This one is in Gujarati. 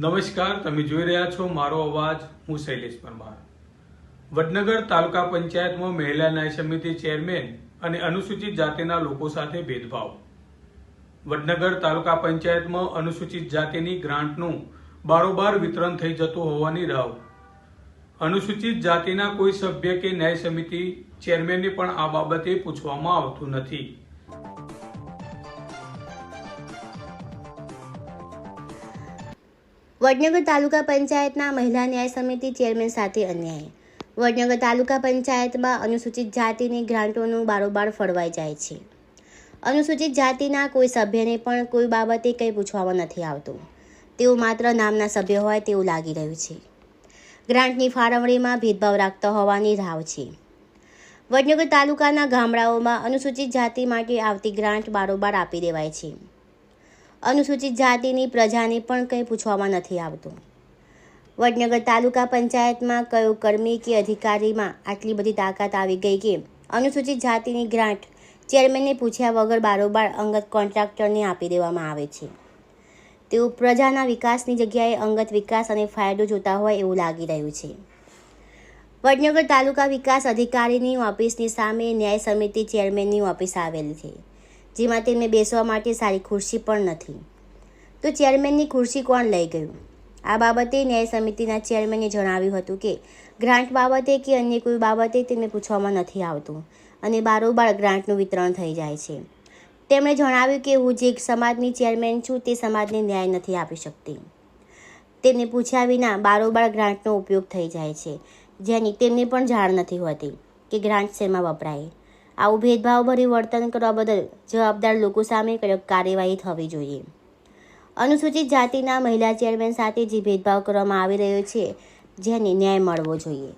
નમસ્કાર, તમે જોઈ રહ્યા છો મારો અવાજ. હું શૈલેષ પરમાર. વડનગર તાલુકા પંચાયતમાં મહિલા ન્યાય સમિતિ ચેરમેન અને અનુસૂચિત જાતિના લોકો સાથે ભેદભાવ. વડનગર તાલુકા પંચાયતમાં અનુસૂચિત જાતિની ગ્રાન્ટનું બારોબાર વિતરણ થઈ જતું હોવાની રાવ. અનુસૂચિત જાતિના કોઈ સભ્ય કે ન્યાય સમિતિ ચેરમેનને પણ આ બાબતે પૂછવામાં આવતું નથી. વડનગર તાલુકા પંચાયતના મહિલા ન્યાય સમિતિ ચેરમેન સાથે અન્યાય. વડનગર તાલુકા પંચાયતમાં અનુસૂચિત જાતિની ગ્રાન્ટોનું બારોબાર ફળવાઈ જાય છે. અનુસૂચિત જાતિના કોઈ સભ્યને પણ કોઈ બાબતે કંઈ પૂછવામાં નથી આવતું. તેઓ માત્ર નામના સભ્ય હોય તેવું લાગી રહ્યું છે. ગ્રાન્ટની ફાળવણીમાં ભેદભાવ રાખતા હોવાની રાવ છે. વડનગર તાલુકાના ગામડાઓમાં અનુસૂચિત જાતિ માટે આવતી ગ્રાન્ટ બારોબાર આપી દેવાય છે. અનુસૂચિત જાતિની પ્રજાને પણ કંઈ પૂછવામાં નથી આવતું. વડનગર તાલુકા પંચાયતમાં કયો કર્મી કે અધિકારીમાં આટલી બધી તાકાત આવી ગઈ કે અનુસૂચિત જાતિની ગ્રાન્ટ ચેરમેનને પૂછ્યા વગર બારોબાર અંગત કોન્ટ્રાક્ટરને આપી દેવામાં આવે છે. તેઓ પ્રજાના વિકાસની જગ્યાએ અંગત વિકાસ અને ફાયદો જોતા હોય એવું લાગી રહ્યું છે. વડનગર તાલુકા વિકાસ અધિકારીની ઓફિસની સામે ન્યાય સમિતિ ચેરમેનની ઓફિસ આવેલી છે. જેમાં તેમને બેસવા માટે સારી ખુરશી પણ નથી. તો ચેરમેનની ખુરશી કોણ લઈ ગયું? આ બાબતે ન્યાય સમિતિના ચેરમેને જણાવ્યું હતું કે, ગ્રાન્ટ બાબતે કે અન્ય કોઈ બાબતે તેમને પૂછવામાં નથી આવતું અને બારોબાર ગ્રાન્ટનું વિતરણ થઈ જાય છે. તેમણે જણાવ્યું કે હું જે સમાજની ચેરમેન છું તે સમાજને ન્યાય નથી આપી શકતી. તેમને પૂછ્યા વિના બારોબાર ગ્રાન્ટનો ઉપયોગ થઈ જાય છે. જેની તેમને પણ જાણ નથી હોતી કે ગ્રાન્ટ શેમાં વપરાય. આવું ભેદભાવભર્યું વર્તન કરવા બદલ જવાબદાર લોકો સામે કાર્યવાહી થવી જોઈએ. અનુસૂચિત જાતિના મહિલા ચેરમેન સાથે જે ભેદભાવ કરવામાં આવી રહ્યો છે, જેને ન્યાય મળવો જોઈએ.